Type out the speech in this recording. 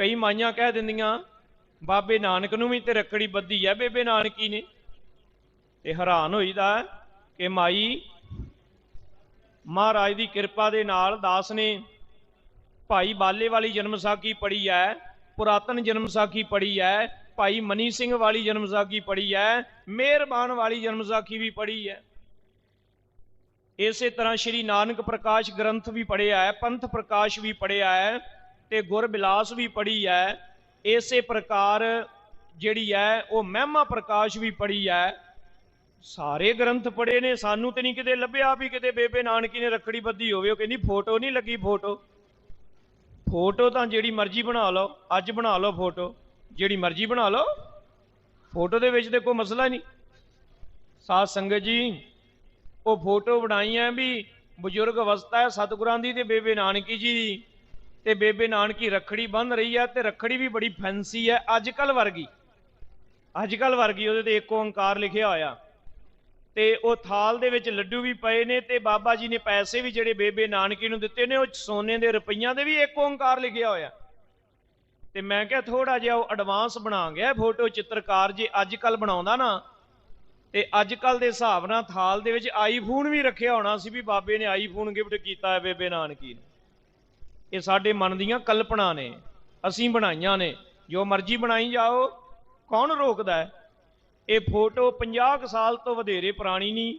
ਕਈ ਮਾਈਆਂ ਕਹਿ ਦਿੰਦੀਆਂ, ਬਾਬੇ ਨਾਨਕ ਨੂੰ ਵੀ ਤੇ ਰੱਖੜੀ ਬੱਧੀ ਹੈ ਬੇਬੇ ਨਾਨਕੀ ਨੇ। ਤੇ ਹੈਰਾਨ ਹੋਈਦਾ ਹੈ ਕਿ ਮਾਈ ਮਹਾਰਾਜ ਦੀ ਕਿਰਪਾ ਦੇ ਨਾਲ ਦਾਸ ਨੇ ਭਾਈ ਬਾਲੇ ਵਾਲੀ ਜਨਮ ਸਾਖੀ ਪੜ੍ਹੀ ਹੈ ਪੁਰਾਤਨ ਜਨਮ ਸਾਖੀ ਪੜ੍ਹੀ ਹੈ ਭਾਈ ਮਨੀ ਸਿੰਘ ਵਾਲੀ ਜਨਮ ਸਾਖੀ ਪੜ੍ਹੀ ਹੈ ਮਿਹਰਬਾਨ ਵਾਲੀ ਜਨਮ ਸਾਖੀ ਵੀ ਪੜ੍ਹੀ ਹੈ ਇਸੇ ਤਰ੍ਹਾਂ ਸ਼੍ਰੀ ਨਾਨਕ ਪ੍ਰਕਾਸ਼ ਗ੍ਰੰਥ ਵੀ ਪੜ੍ਹਿਆ ਹੈ, ਪੰਥ ਪ੍ਰਕਾਸ਼ ਵੀ ਪੜ੍ਹਿਆ ਹੈ। ਤੇ ਗੁਰਬਿਲਾਸ ਵੀ ਪੜ੍ਹੀ ਹੈ ਇਸੇ ਪ੍ਰਕਾਰ ਜਿਹੜੀ ਹੈ ਉਹ ਮਹਿਮਾ ਪ੍ਰਕਾਸ਼ ਵੀ ਪੜ੍ਹੀ ਹੈ ਸਾਰੇ ਗ੍ਰੰਥ ਪੜ੍ਹੇ ਨੇ, ਸਾਨੂੰ ਤੇ ਨਹੀਂ ਕਿਤੇ ਲੱਭਿਆ ਵੀ ਕਿਤੇ ਬੇਬੇ ਨਾਨਕੀ ਨੇ ਰੱਖੜੀ ਬੱਧੀ ਹੋਵੇ, ਉਹ ਕਹਿੰਦੀ ਫੋਟੋ ਨਹੀਂ ਲੱਗੀ, ਫੋਟੋ। ਫੋਟੋ ਤਾਂ ਜਿਹੜੀ ਮਰਜ਼ੀ ਬਣਾ ਲਓ, ਅੱਜ ਬਣਾ ਲਓ ਫੋਟੋ, ਜਿਹੜੀ ਮਰਜ਼ੀ ਬਣਾ ਲਓ, ਫੋਟੋ ਦੇ ਵਿੱਚ ਤੇ ਕੋਈ ਮਸਲਾ ਨਹੀਂ। ਸਾਧ ਸੰਗਤ ਜੀ, ਉਹ ਫੋਟੋ ਬਣਾਈ ਬਣਾਈਆਂ ਵੀ ਬਜ਼ੁਰਗ ਅਵਸਥਾ ਹੈ ਸਤਿਗੁਰਾਂ ਦੀ ਤੇ ਬੇਬੇ ਨਾਨਕੀ ਜੀ ਦੀ। ਤੇ ਬੇਬੇ ਨਾਨਕੀ ਰੱਖੜੀ ਬੰਨ ਰਹੀ ਹੈ ਤੇ ਰੱਖੜੀ ਵੀ ਬੜੀ ਫੈਂਸੀ ਹੈ ਅੱਜ ਕੱਲ ਵਰਗੀ। ਅੱਜ ਕੱਲ ਵਰਗੀ, ਉਹਦੇ ਤੇ ਇੱਕ ਓੰਕਾਰ ਲਿਖਿਆ ਹੋਇਆ। ਤੇ ਉਹ ਥਾਲ ਦੇ ਵਿੱਚ ਲੱਡੂ ਵੀ ਪਏ ਨੇ ਤੇ ਬਾਬਾ ਜੀ ਨੇ ਪੈਸੇ ਵੀ ਜਿਹੜੇ ਬੇਬੇ ਨਾਨਕੀ ਨੂੰ ਦਿੱਤੇ ਨੇ, ਉਹ ਸੋਨੇ ਦੇ ਰੁਪਈਆਂ ਦੇ ਵੀ ਇੱਕ ਓੰਕਾਰ ਲਿਖਿਆ ਹੋਇਆ। ਤੇ ਮੈਂ ਕਿਹਾ ਥੋੜਾ ਜਿਹਾ ਉਹ ਐਡਵਾਂਸ ਬਣਾ ਗਿਆ ਫੋਟੋ ਚਿੱਤਰਕਾਰ ਜੇ ਅੱਜ ਕੱਲ ਬਣਾਉਂਦਾ ਨਾ, ਤੇ ਅੱਜ ਕੱਲ ਦੇ ਹਿਸਾਬ ਨਾਲ ਥਾਲ ਦੇ ਵਿੱਚ ਆਈਫੋਨ ਵੀ ਰੱਖਿਆ ਹੋਣਾ ਸੀ ਵੀ ਬਾਬੇ ਨੇ ਆਈਫੋਨ ਗਿਫਟ ਕੀਤਾ ਹੈ ਬੇਬੇ ਨਾਨਕੀ ਨੂੰ। ਇਹ ਸਾਡੇ ਮਨ ਦੀਆਂ ਕਲਪਨਾ ਨੇ। ਅਸੀਂ ਬਣਾਈਆਂ ਨੇ। ਜੋ ਮਰਜ਼ੀ ਬਣਾਈ ਜਾਓ, ਕੌਣ ਰੋਕਦਾ ਹੈ? ਇਹ ਫੋਟੋ 50 ਕੁ ਸਾਲ ਤੋਂ ਵਧੇਰੇ ਪੁਰਾਣੀ ਨਹੀਂ।